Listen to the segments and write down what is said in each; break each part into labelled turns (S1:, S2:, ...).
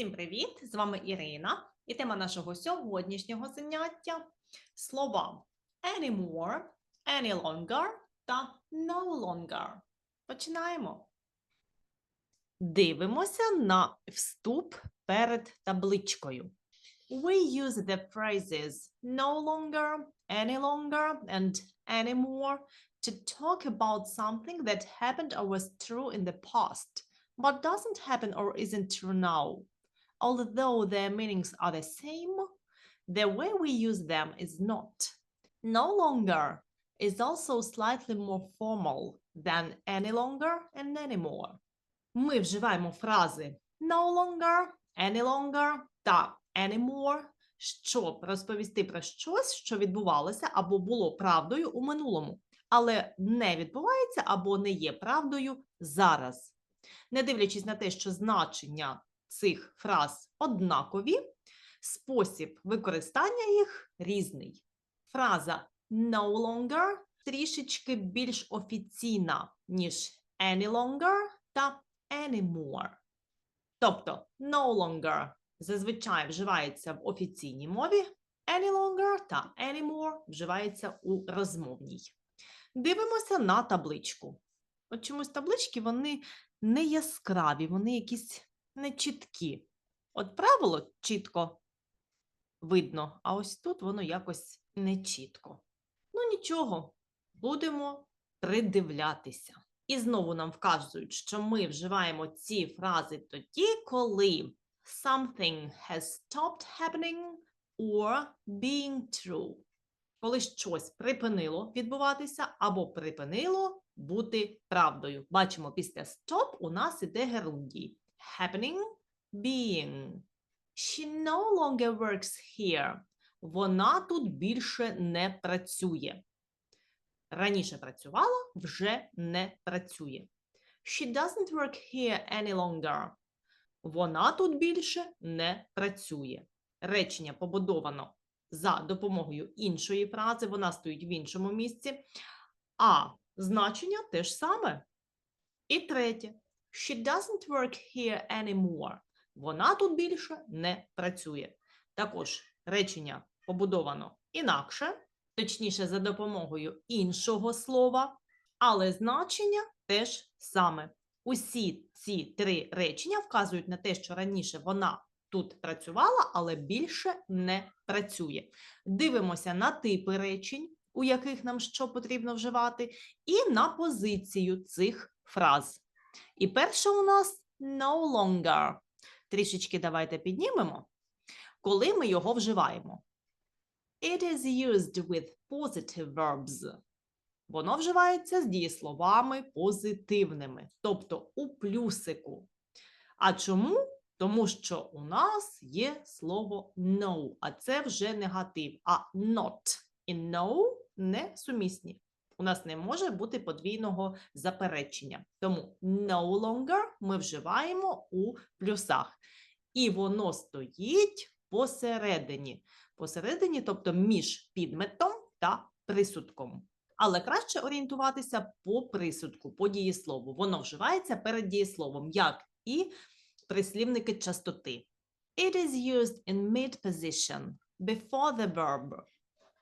S1: Всім привіт! З вами Ірина, і тема нашого сьогоднішнього заняття слова anymore, any longer та no longer. Починаємо. Дивимося на вступ перед табличкою. We use the phrases no longer, any longer, and anymore to talk about something that happened or was true in the past, but doesn't happen or isn't true now. Although their meanings are the same, the way we use them is not. No longer is also slightly more formal than any longer and anymore. Ми вживаємо фрази no longer, any longer та anymore, щоб розповісти про щось, що відбувалося або було правдою у минулому, але не відбувається або не є правдою зараз. Не дивлячись на те, що значення цих фраз однакові, спосіб використання їх різний. Фраза no longer трішечки більш офіційна, ніж any longer та anymore. Тобто no longer зазвичай вживається в офіційній мові, any longer та anymore вживається у розмовній. Дивимося на табличку. От чомусь таблички вони не яскраві, вони якісь нечіткі. От правило чітко видно, а ось тут воно якось нечітко. Ну нічого, будемо придивлятися. І знову нам вказують, що ми вживаємо ці фрази тоді, коли something has stopped happening or being true. Коли щось припинило відбуватися або припинило бути правдою. Бачимо, після stop у нас іде герундій. Happening, being. She no longer works here. Вона тут більше не працює. Раніше працювала, вже не працює. She doesn't work here any longer. Вона тут більше не працює. Речення побудовано за допомогою іншої фрази, вона стоїть в іншому місці, а значення те ж саме. І третє. She doesn't work here anymore. Вона тут більше не працює. Також речення побудовано інакше, точніше, за допомогою іншого слова, але значення теж саме. Усі ці три речення вказують на те, що раніше вона тут працювала, але більше не працює. Дивимося на типи речень, у яких нам що потрібно вживати, і на позицію цих фраз. І перше у нас no longer. Трішечки давайте піднімемо, коли ми його вживаємо. It is used with positive verbs. Воно вживається з дієсловами позитивними, тобто у плюсику. А чому? Тому що у нас є слово no, а це вже негатив, а not і no не сумісні. У нас не може бути подвійного заперечення. Тому no longer ми вживаємо у плюсах. І воно стоїть посередині. Посередині, тобто між підметом та присудком. Але краще орієнтуватися по присудку, по дієслову. Воно вживається перед дієсловом, як і прислівники частоти. It is used in mid position before the verb.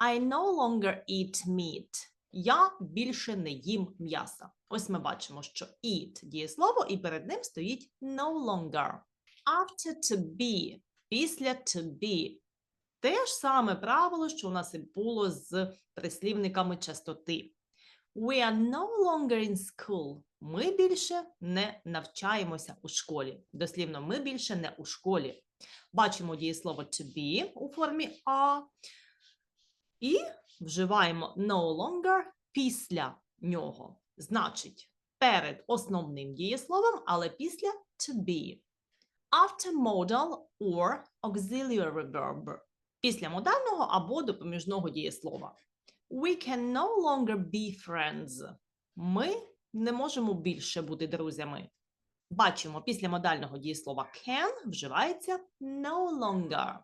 S1: I no longer eat meat. Я більше не їм м'яса. Ось ми бачимо, що eat дієслово, і перед ним стоїть no longer. After to be, після to be. Те ж саме правило, що у нас і було з прислівниками частоти. We are no longer in school. Ми більше не навчаємося у школі. Дослівно, ми більше не у школі. Бачимо дієслово to be у формі are. І вживаємо no longer після нього. Значить, перед основним дієсловом, але після to be. After modal or auxiliary verb. Після модального або допоміжного дієслова. We can no longer be friends. Ми не можемо більше бути друзями. Бачимо, після модального дієслова can вживається no longer.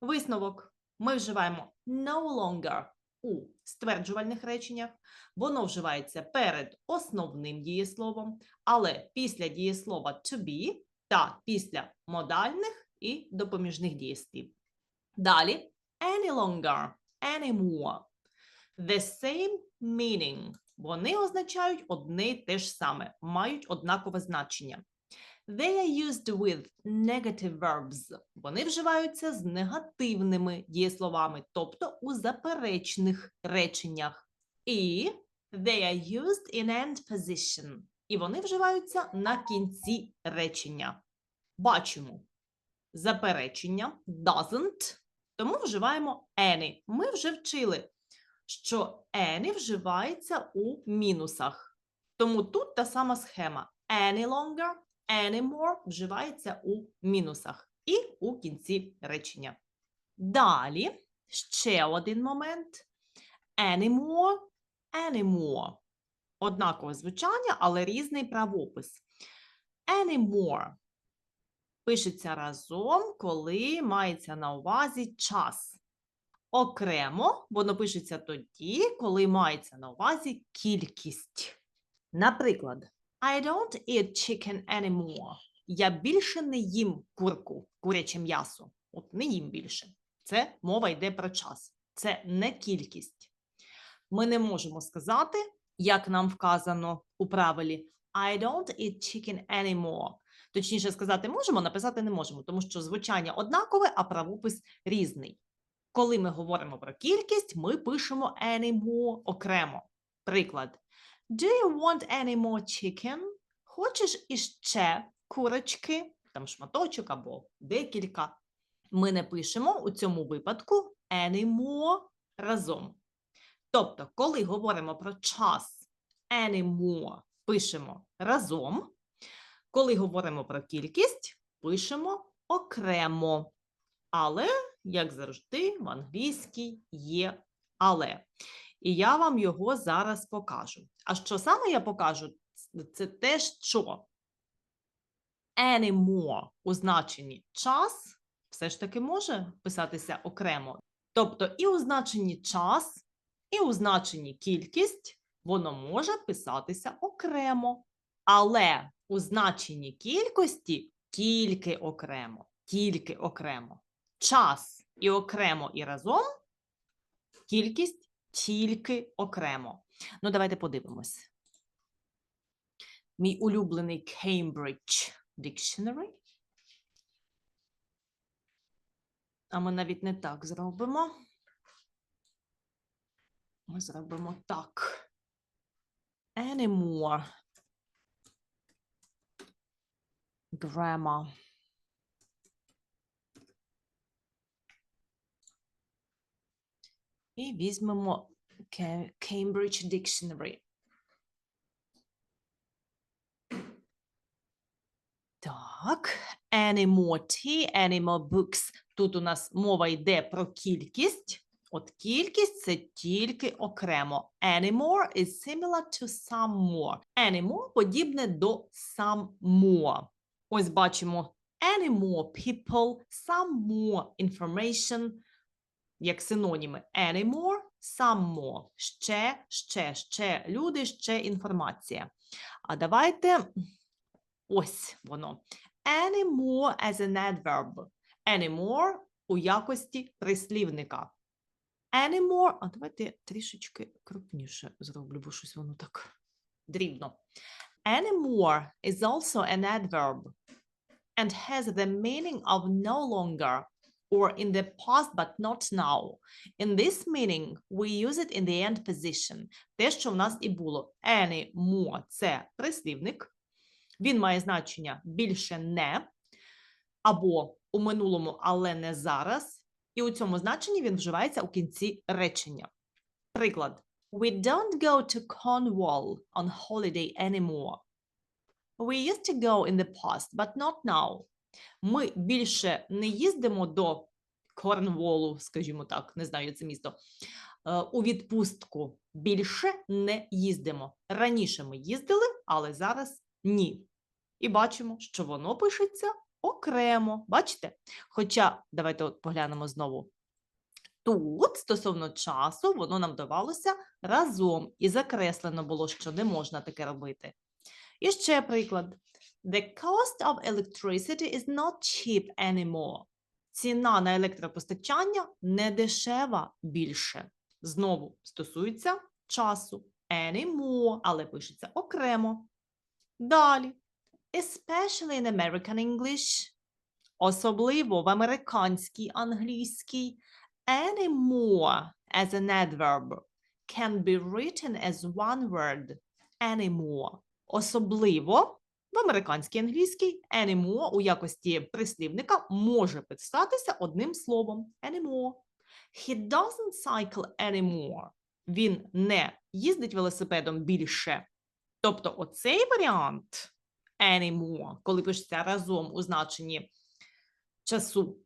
S1: Висновок. Ми вживаємо no longer у стверджувальних реченнях. Воно вживається перед основним дієсловом, але після дієслова to be та після модальних і допоміжних дієслів. Далі any longer, anymore. The same meaning. Вони означають одне й те ж саме, мають однакове значення. They are used with negative verbs. Вони вживаються з негативними дієсловами, тобто у заперечних реченнях. І they are used in end position. І вони вживаються на кінці речення. Бачимо заперечення doesn't, тому вживаємо any. Ми вже вчили, що any вживається у мінусах. Тому тут та сама схема. Any longer, anymore вживається у мінусах і у кінці речення. Далі ще один момент. Anymore, anymore. Однакове звучання, але різний правопис. Anymore пишеться разом, коли мається на увазі час. Окремо воно пишеться тоді, коли мається на увазі кількість. Наприклад, I don't eat chicken anymore. Я більше не їм курку, куряче м'ясо. От не їм більше. Це мова йде про час. Це не кількість. Ми не можемо сказати, як нам вказано у правилі I don't eat chicken anymore. Точніше сказати, можемо, написати не можемо, тому що звучання однакове, а правопис різний. Коли ми говоримо про кількість, ми пишемо anymore окремо. Приклад. Do you want any more chicken? Хочеш іще курочки, там шматочок або декілька. Ми не пишемо у цьому випадку anymore разом. Тобто, коли говоримо про час anymore, пишемо разом. Коли говоримо про кількість, пишемо окремо. Але, як завжди, в англійській є але. І я вам його зараз покажу. А що саме я покажу? Це те, що anymore у значенні час все ж таки може писатися окремо. Тобто і у значенні час, і у значенні кількість воно може писатися окремо. Але у значенні кількості тільки окремо, тільки окремо. Час і окремо і разом, кількість тільки окремо. Ну, давайте подивимось. Мій улюблений Cambridge Dictionary. А ми навіть не так зробимо. Ми зробимо так. Anymore. Grammar. І візьмемо Cambridge Dictionary. Так, any more tea, any more books. Тут у нас мова йде про кількість. От кількість це тільки окремо. Any more is similar to some more. Any more подібне до some more. Ось бачимо any more people, some more information, як синоніми. Any more, some more. Ще, ще, ще люди, ще інформація. А давайте ось воно. Any more as an adverb. Any more у якості прислівника. Any more, а давайте трішечки крупніше зроблю, бо щось воно так дрібно. Any more is also an adverb and has the meaning of no longer or in the past but not now. In this meaning, we use it in the end position. Те, що в нас і було. Any more – це прислівник. Він має значення більше не або у минулому, але не зараз. І у цьому значенні він вживається у кінці речення. Приклад. We don't go to Cornwall on holiday anymore. We used to go in the past, but not now. Ми більше не їздимо до Корнволу, скажімо так, не знаю, це місто, е, у відпустку. Більше не їздимо. Раніше ми їздили, але зараз ні. І бачимо, що воно пишеться окремо. Бачите? Хоча, давайте от поглянемо знову. Тут, стосовно часу, воно нам давалося разом і закреслено було, що не можна таке робити. І ще приклад. The cost of electricity is not cheap anymore. Ціна на електропостачання не дешева більше. Знову стосується часу. Anymore, але пишеться окремо. Далі. Especially in American English. Особливо в американській англійській. Anymore as an adverb can be written as one word. Anymore. Особливо в американській англійській anymore у якості прислівника може писатися одним словом. Anymore. He doesn't cycle anymore. Він не їздить велосипедом більше. Тобто оцей варіант anymore, коли пишеться разом у значенні часу,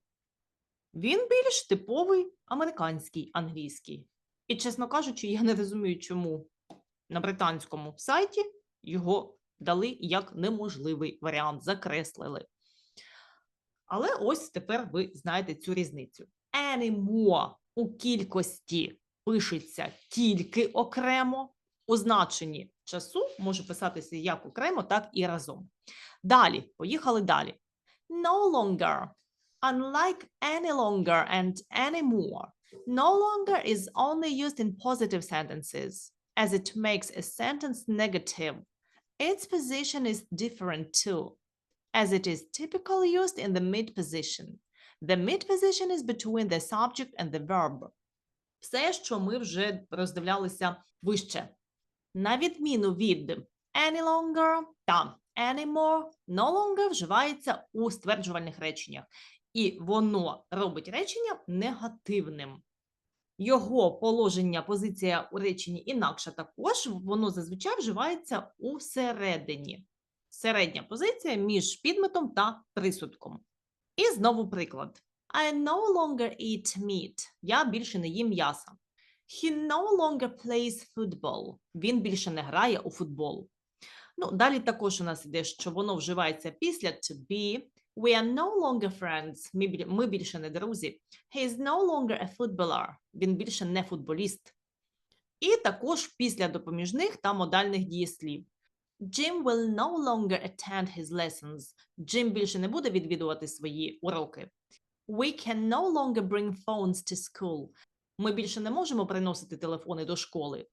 S1: він більш типовий американський англійський. І, чесно кажучи, я не розумію, чому на британському сайті його дали як неможливий варіант, закреслили. Але ось тепер ви знаєте цю різницю. Anymore у кількості пишеться тільки окремо, у значенні часу може писатися як окремо, так і разом. Далі, поїхали далі. No longer. Unlike any longer and anymore, no longer is only used in positive sentences, as it makes a sentence negative. Its position is different too, as it is typically used in the mid position. The mid position is between the subject and the verb. Все, що ми вже роздивлялися вище. На відміну від any longer та anymore, no longer вживається у стверджувальних реченнях, і воно робить речення негативним. Його положення, позиція у реченні інакша також, воно зазвичай вживається у середині. Середня позиція між підметом та присудком. І знову приклад. I no longer eat meat. Я більше не їм м'яса. He no longer plays football. Він більше не грає у футбол. Ну, далі також у нас іде, що воно вживається після to be. We are no longer friends. Ми, ми більше не друзі. He is no longer a footballer. Він більше не футболіст. І також після допоміжних та модальних дієслів. Jim will no longer attend his lessons. Джим більше не буде відвідувати свої уроки. We can no longer bring phones to school. Ми більше не можемо приносити телефони до школи.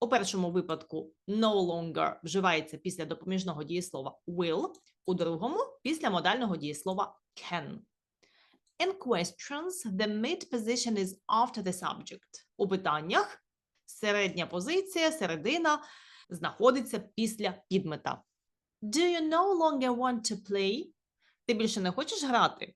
S1: У першому випадку no longer вживається після допоміжного дієслова will, у другому після модального дієслова can. In questions, the mid position is after the subject. У питаннях середня позиція, середина знаходиться після підмета. Do you no longer want to play? Ти більше не хочеш грати?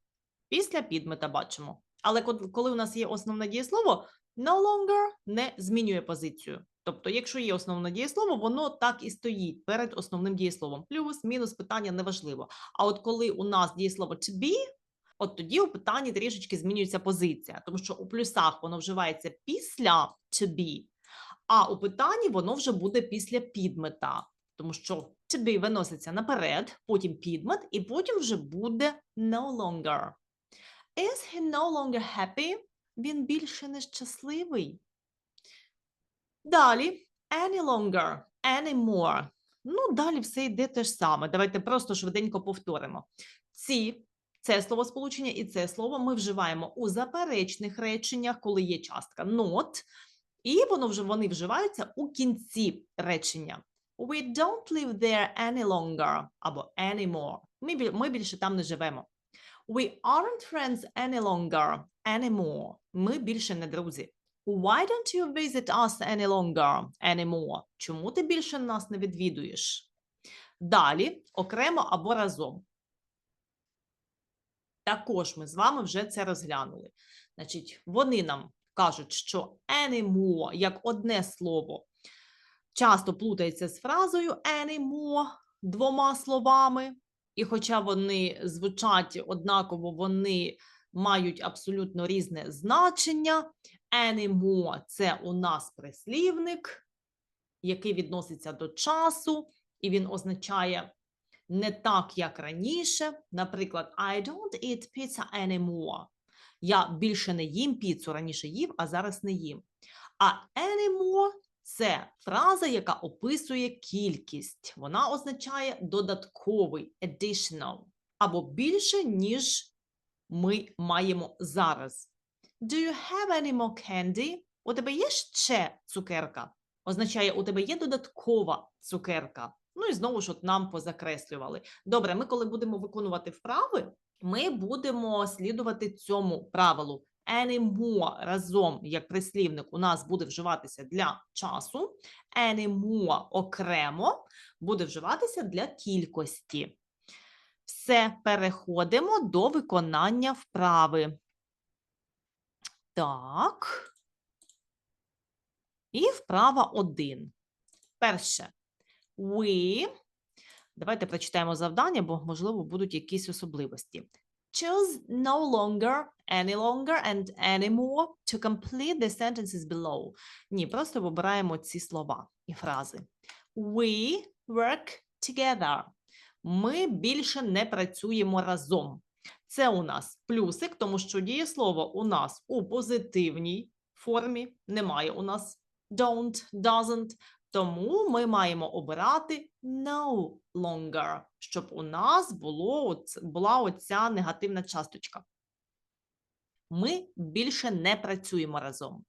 S1: Після підмета бачимо. Але коли у нас є основне дієслово, no longer не змінює позицію. Тобто, якщо є основне дієслово, воно так і стоїть перед основним дієсловом. Плюс, мінус питання неважливо. А от коли у нас дієслово to be, от тоді у питанні трішечки змінюється позиція, тому що у плюсах воно вживається після to be, а у питанні воно вже буде після підмета, тому що to be виноситься наперед, потім підмет, і потім вже буде no longer. Is he no longer happy? Він більше не щасливий. Далі any longer, any more. Ну, далі все йде те ж саме. Давайте просто швиденько повторимо. Ці, це словосполучення і це слово ми вживаємо у заперечних реченнях, коли є частка not, і воно вже вони вживаються у кінці речення. We don't live there any longer або anymore. Ми, ми більше там не живемо. We aren't friends any longer, anymore. Ми більше не друзі. Why don't you visit us any longer, anymore? Чому ти більше нас не відвідуєш? Далі, окремо або разом. Також ми з вами вже це розглянули. Значить, вони нам кажуть, що anymore, як одне слово, часто плутається з фразою anymore, двома словами. І хоча вони звучать однаково, вони мають абсолютно різне значення. Anymore – це у нас прислівник, який відноситься до часу, і він означає не так, як раніше. Наприклад, I don't eat pizza anymore. Я більше не їм піцу, раніше їв, а зараз не їм. А anymore – Це фраза, яка описує кількість. Вона означає додатковий additional або більше, ніж ми маємо зараз. Do you have any more candy? У тебе є ще цукерка? Означає, у тебе є додаткова цукерка. Ну і знову ж от нам позакреслювали. Добре, ми коли будемо виконувати вправи, ми будемо слідувати цьому правилу. Any more разом, як прислівник, у нас буде вживатися для часу. Any more окремо буде вживатися для кількості. Все, переходимо до виконання вправи. Так. І вправа 1. Перше. We. Давайте прочитаємо завдання, бо, можливо, будуть якісь особливості. Choose no longer, any longer and any more to complete the sentences below. Ні, просто вибираємо ці слова і фрази. We work together. Ми більше не працюємо разом. Це у нас плюсик, тому що дієслово у нас у позитивній формі. Немає у нас don't, doesn't. Тому ми маємо обирати no longer, щоб у нас було, була оця негативна часточка. Ми більше не працюємо разом.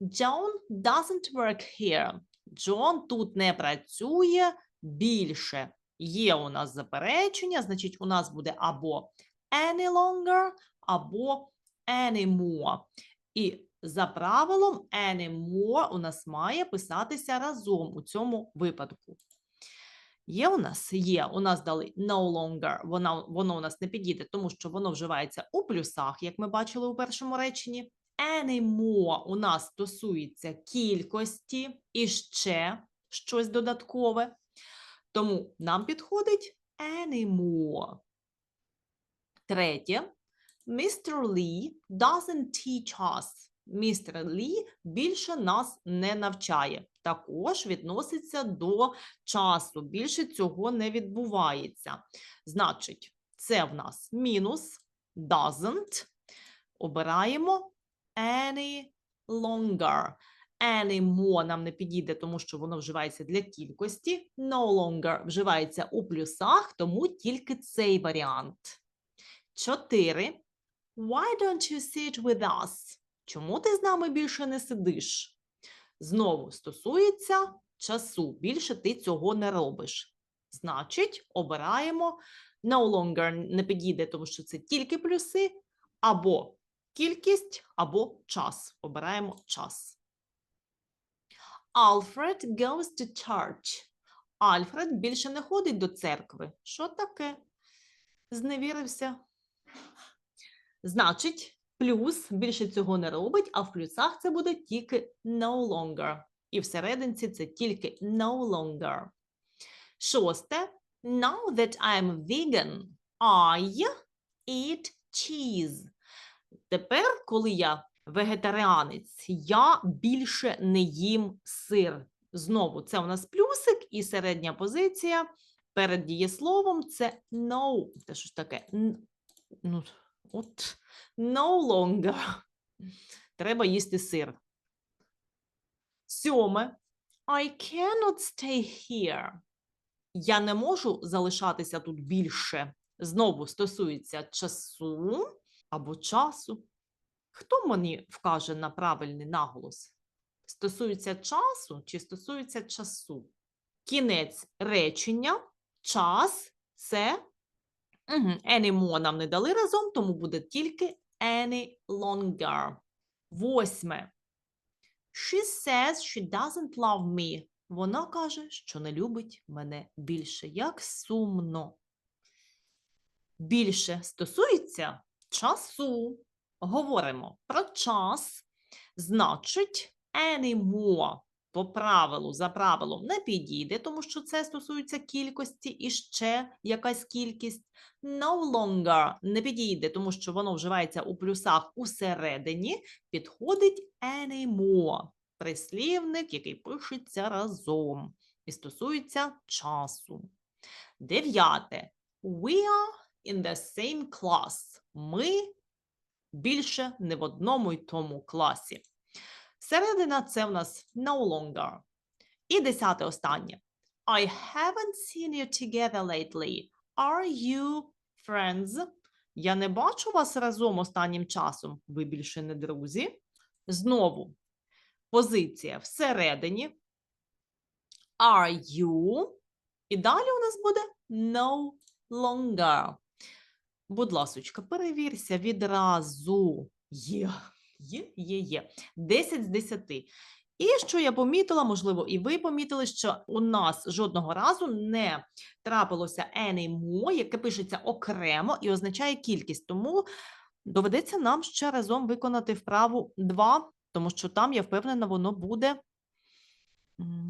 S1: John doesn't work here. Джон тут не працює більше. Є у нас заперечення, значить, у нас буде або any longer, або any more. І за правилом any more у нас має писатися разом у цьому випадку. Є у нас? Є. У нас дали no longer, воно, воно у нас не підійде, тому що воно вживається у плюсах, як ми бачили у першому реченні. Any more у нас стосується кількості і ще щось додаткове. Тому нам підходить any more. Третє. Mr. Lee doesn't teach us. Містер Лі більше нас не навчає. Також відноситься до часу. Більше цього не відбувається. Значить, це в нас мінус doesn't. Обираємо any longer. Any more нам не підійде, тому що воно вживається для кількості. No longer вживається у плюсах, тому тільки цей варіант. Чотири. Why don't you sit with us? Чому ти з нами більше не сидиш? Знову стосується часу. Більше ти цього не робиш. Значить, обираємо no longer не підійде, тому що це тільки плюси, або кількість, або час. Обираємо час. Alfred goes to church. Альфред більше не ходить до церкви. Що таке? Зневірився. Значить, плюс більше цього не робить, а в плюсах це буде тільки no longer. І всерединці це тільки no longer. Шосте. Now that I'm vegan, I eat cheese. Тепер, коли я вегетаріанець, я більше не їм сир. Знову це у нас плюсик і середня позиція перед дієсловом це no. Це що ж таке? Ну, от no longer. Треба їсти сир. Сьоме. I cannot stay here. Я не можу залишатися тут більше. Знову стосується часу або часу. Хто мені вкаже на правильний наголос? Стосується часу чи стосується часу? Кінець речення, час це Угу. Any more нам не дали разом, тому буде тільки any longer. Восьме. She says she doesn't love me. Вона каже, що не любить мене більше. Як сумно. Більше стосується часу. Говоримо про час. Значить, any more по правилу, за правилом не підійде, тому що це стосується кількості і ще якась кількість. No longer не підійде, тому що воно вживається у плюсах усередині. Підходить any more. Прислівник, який пишеться разом і стосується часу. Дев'яте. We are in the same class. Ми більше не в одному й тому класі. Середина це в нас no longer. І десяте останнє. I haven't seen you together lately. Are you friends? Я не бачу вас разом останнім часом. Ви більше не друзі. Знову позиція всередині. Are you? І далі у нас буде no longer. Будь ласочка, перевірся відразу. Є, є, є, є. 10 з 10. І що я помітила, можливо, і ви помітили, що у нас жодного разу не трапилося anymore, яке пишеться окремо і означає кількість. Тому доведеться нам ще разом виконати вправу 2, тому що там, я впевнена, воно буде.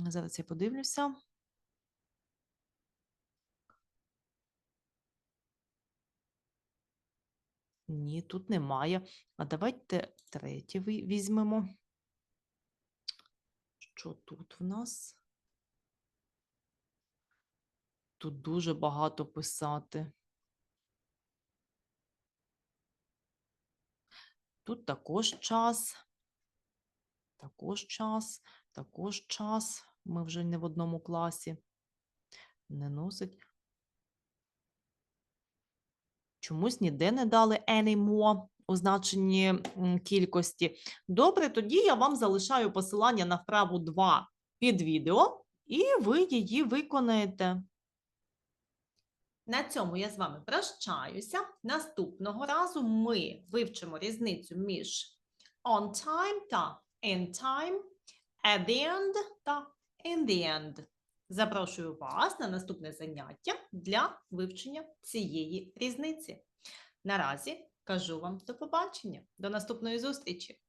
S1: Зараз я подивлюся. Ні, тут немає. А давайте третє візьмемо. Що тут в нас? Тут дуже багато писати. Тут також час. Також час, також час. Ми вже не в одному класі. Не носить. Чомусь ніде не дали anymore у значенні кількості. Добре, тоді я вам залишаю посилання на вправу 2 під відео, і ви її виконаєте. На цьому я з вами прощаюся. Наступного разу ми вивчимо різницю між on time та in time, at the end та in the end. Запрошую вас на наступне заняття для вивчення цієї різниці. Наразі кажу вам до побачення, до наступної зустрічі!